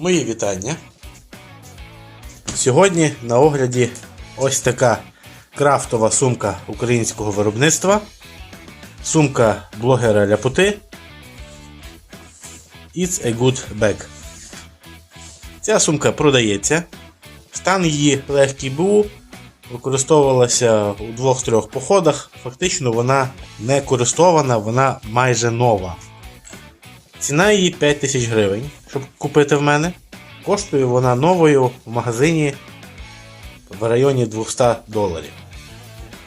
Мої вітання. Сьогодні на огляді ось така крафтова сумка українського виробництва. Сумка блогера Ляпоти. It's a good bag. Ця сумка продається. Стан її легкий БУ. Використовувалася у двох-трьох походах. Фактично вона не користована, вона майже нова. Ціна її 5 тисяч гривень, щоб купити в мене. Коштує вона новою в магазині в районі 200 доларів.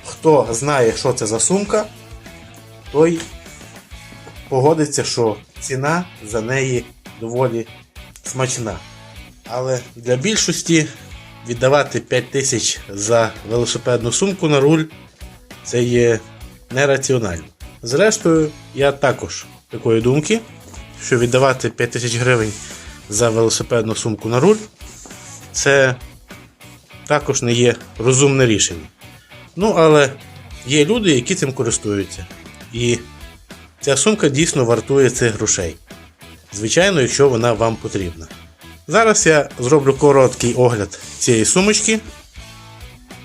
Хто знає, що це за сумка, той погодиться, що ціна за неї доволі смачна. Але для більшості віддавати 5 тисяч за велосипедну сумку на руль це є нераціонально. Зрештою, я також такої думки, що віддавати 5 тисяч гривень за велосипедну сумку на руль це також не є розумне рішення. Ну, але є люди, які цим користуються. І ця сумка дійсно вартує цих грошей. Звичайно, якщо вона вам потрібна. Зараз я зроблю короткий огляд цієї сумочки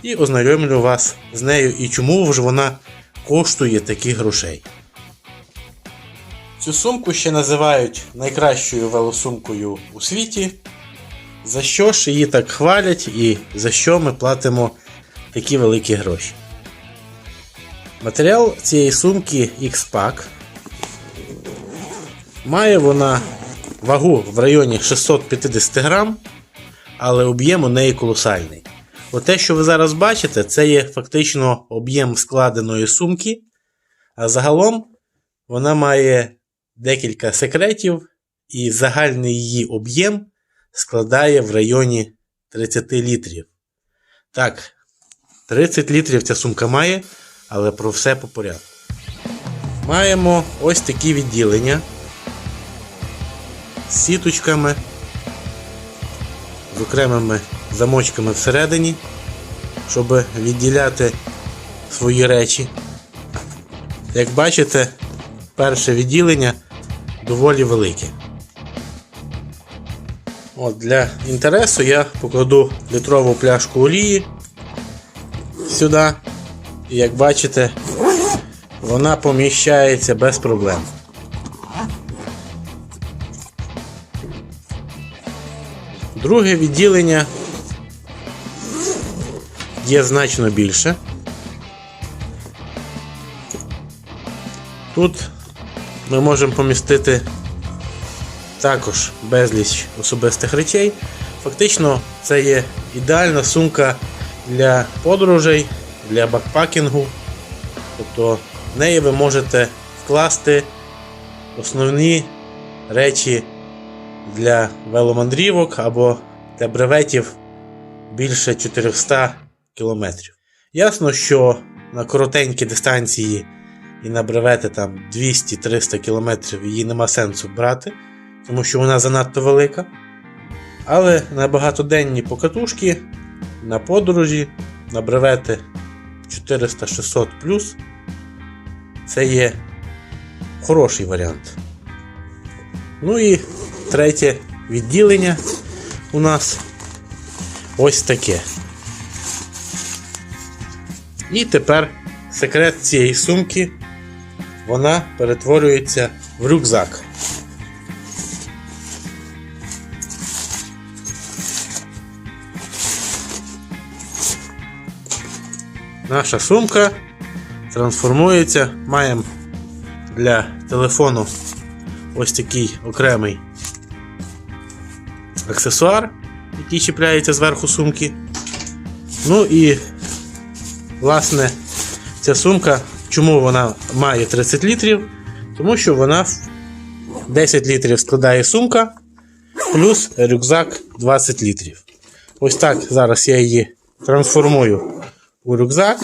і ознайомлю вас з нею і чому ж вона коштує таких грошей. Цю сумку ще називають найкращою велосумкою у світі. За що ж її так хвалять і за що ми платимо такі великі гроші? Матеріал цієї сумки X-Pack. Має вона вагу в районі 650 грам, але об'єм у неї колосальний. Оте, що ви зараз бачите, це є фактично об'єм складеної сумки, а загалом вона має декілька секретів, і загальний її об'єм складає в районі 30 літрів. Так, 30 літрів ця сумка має, але про все по порядку. Маємо ось такі відділення з сіточками, з окремими замочками всередині, щоб відділяти свої речі. Як бачите, перше відділення доволі велике. От, Для інтересу я покладу літрову пляшку олії сюди. І як бачите, вона поміщається без проблем. Друге відділення є значно більше. Тут ми можемо помістити також безліч особистих речей. Фактично, це є ідеальна сумка для подорожей, для бакпакінгу. Тобто в неї ви можете вкласти основні речі для веломандрівок або для бреветів більше 400 км. Ясно, що на коротенькі дистанції і на бревети там 200-300 км її нема сенсу брати, тому що вона занадто велика. Але на багатоденні покатушки, на подорожі, на бревети 400-600 це є хороший варіант. Ну і третє відділення у нас ось таке. І тепер секрет цієї сумки вона перетворюється в рюкзак. Наша сумка трансформується. Маємо для телефону ось такий окремий аксесуар, який чіпляється зверху сумки. Ну і, власне, ця сумка, чому вона має 30 літрів? Тому що вона 10 літрів складає сумка, плюс рюкзак 20 літрів. Ось так зараз я її трансформую у рюкзак.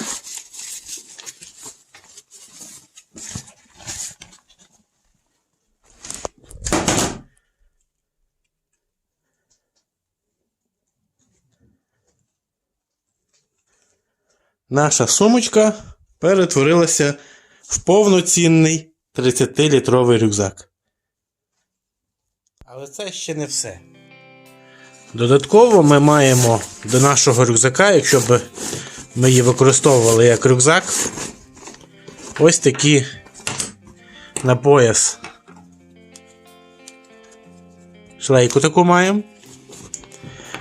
Наша сумочка перетворилася в повноцінний 30-літровий рюкзак. Але це ще не все. Додатково ми маємо до нашого рюкзака, якщо б ми її використовували як рюкзак, ось такі на пояс. Шлейку таку маємо.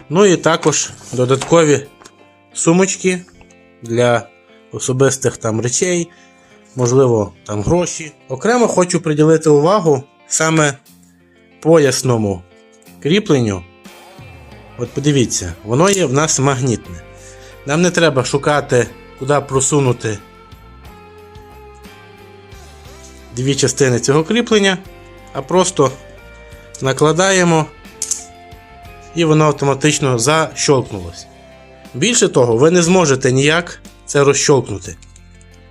Ну і також додаткові сумочки для особистих там речей, можливо, там гроші. Окремо хочу приділити увагу саме поясному кріпленню. От подивіться, воно є в нас магнітне. Нам не треба шукати, куди просунути дві частини цього кріплення, а просто накладаємо і воно автоматично защолкнулось. Більше того, ви не зможете ніяк це розщолкнути.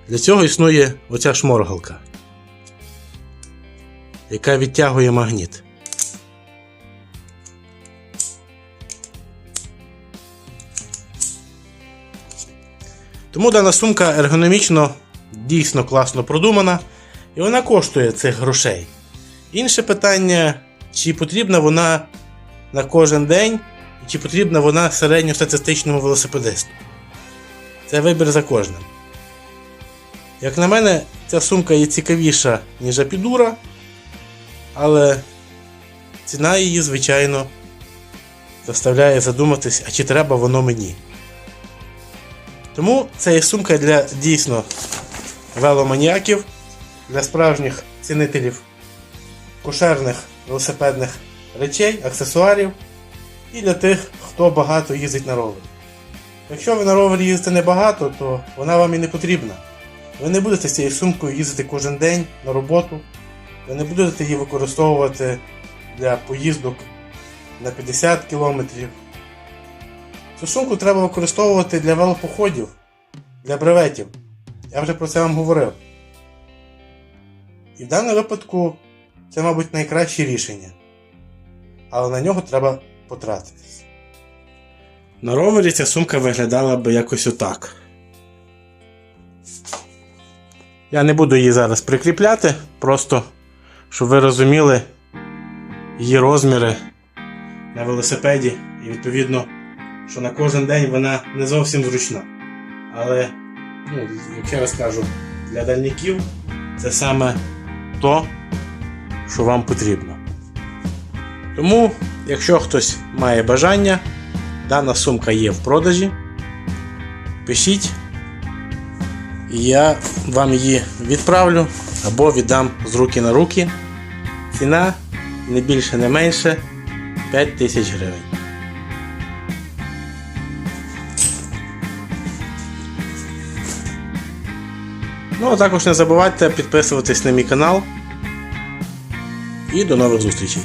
Для цього існує оця шморгалка, яка відтягує магніт. Тому дана сумка ергономічно дійсно класно продумана, і вона коштує цих грошей. Інше питання, чи потрібна вона на кожен день, і чи потрібна вона середньостатистичному велосипедисту. Це вибір за кожним. Як на мене, ця сумка є цікавіша, ніж апідура, але ціна її, звичайно, заставляє задуматись, а чи треба воно мені. Тому це є сумка для дійсно веломаніаків, для справжніх цінителів кошерних велосипедних речей, аксесуарів і для тих, хто багато їздить на ровері. Якщо ви на ровері їздите небагато, то вона вам і не потрібна. Ви не будете з цією сумкою їздити кожен день на роботу, ви не будете її використовувати для поїздок на 50 км. Цю сумку треба використовувати для велопоходів, для бреветів. Я вже про це вам говорив. І в даному випадку це, мабуть, найкраще рішення. Але на нього треба потратитись. На ровері ця сумка виглядала би якось отак. Я не буду її зараз прикріпляти, просто щоб ви розуміли її розміри на велосипеді і відповідно, що на кожен день вона не зовсім зручна. Але, ну, як ще раз для дальників це саме то, що вам потрібно. Тому, якщо хтось має бажання, дана сумка є в продажі. Пишіть, я вам її відправлю або віддам з руки на руки. Ціна не більше, не менше 5 тисяч гривень. Ну, а також не забувайте підписуватись на мій канал. І до нових зустрічей!